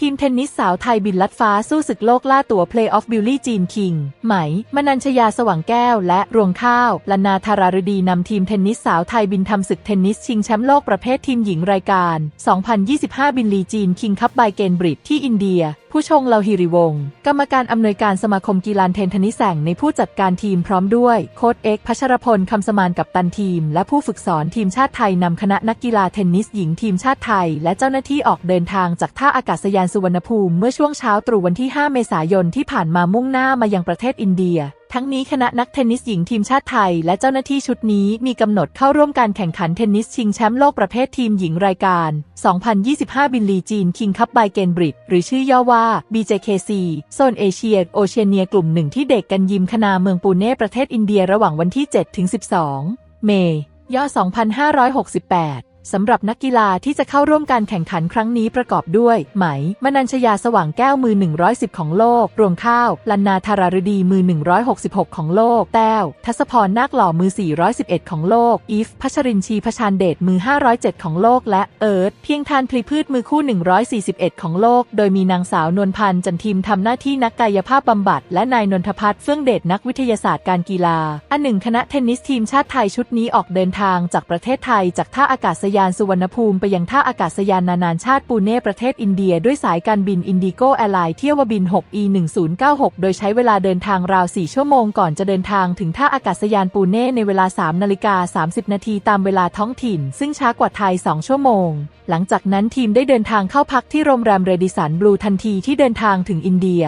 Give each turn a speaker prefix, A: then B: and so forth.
A: ทีมเทนนิสสาวไทยบินลัดฟ้าสู้ศึกโลกล่าตั๋วเพลย์ออฟบิลลี่จีนคิง ไหม มนัญชยาสว่างแก้ว และรวงข้าวลนาธารารดีนำทีมเทนนิสสาวไทยบินทำศึกเทนนิสชิงแชมป์โลกประเภททีมหญิงรายการ 2025 บินลีจีนคิงคัพไบเกนบริดที่อินเดีย ผู้ชงเลาฮิริวงศ์กรรมการอำนวยการสมาคมกีฬาเทนทนิสแสงในผู้จัดการทีมพร้อมด้วยโค้ชเอกพัชรพลคำสมานกับตันทีม และผู้ฝึกสอนทีมชาติไทยนำคณะนักกีฬาเทนนิสหญิงทีมชาติไทย และเจ้าหน้าที่ออกเดินทางจากท่าอากาศยานสุวรรณภูมิเมื่อช่วงเช้าตรู่วันที่ 5 เมษายนที่ผ่านมามุ่งหน้ามายังประเทศอินเดีย ทั้งนี้คณะนักเทนนิสหญิงทีมชาติไทย และเจ้าหน้าที่ชุดนี้มีกำหนดเข้าร่วมการแข่งขันเทนนิสชิงแชมป์โลกประเภททีมหญิงรายการ 2025 บินลีจีนคิงคัพไบเกนบริดหรือชื่อย่อว่า BJKC โซนเอเชียโอเชียเนียกลุ่มหนึ่งที่เด็กกันยิมคณาเมืองปูเน่ประเทศอินเดียระหว่างวันที่ 7-12 เมษย่อ 2568 สำหรับนักกีฬาที่จะเข้าร่วมการแข่งขันครั้งนี้ประกอบด้วย ไหม มนัญชยาสว่างแก้วมือ 110 ของโลก รวงข้าว ลันนาธารารดีมือ 166 ของโลก แต้ว ทัศพรนาคหล่อมือ 411 ของโลก อีฟ พัชรินชีพชานเดชมือ 507 ของโลก และ เอิร์ธ เพียงทานพลีพืชมือคู่ 141 ของโลก โดยมีนางสาวนวลพันธ์จันทีมทำหน้าที่นักกายภาพบำบัด และนายนนทพัฒน์เฟื่องเดชนักวิทยาศาสตร์การกีฬา อันหนึ่งคณะเทนนิสทีมชาติไทยชุดนี้ออกเดินทางจากประเทศไทยจากท่าอากาศยยานสุวรรณภูมิไปยังท่าอากาศยานนานาชาติปูเน่ประเทศอินเดีย ด้วยสายการบินอินดิโกแอร์ไลน์เที่ยวบิน 6 e 1 0 9 6 โดยใช้เวลาเดินทางราว 4 ชั่วโมงก่อนจะเดินทางถึงท่าอากาศยานปูเน่ในเวลา 3 นาฬิกา 30 นาทีตามเวลาท้องถิ่น ซึ่งช้ากว่าไทย 2 ชั่วโมง หลังจากนั้นทีมได้เดินทางเข้าพักที่โรงแรมเรดิสันบลูทันทีที่เดินทางถึงอินเดีย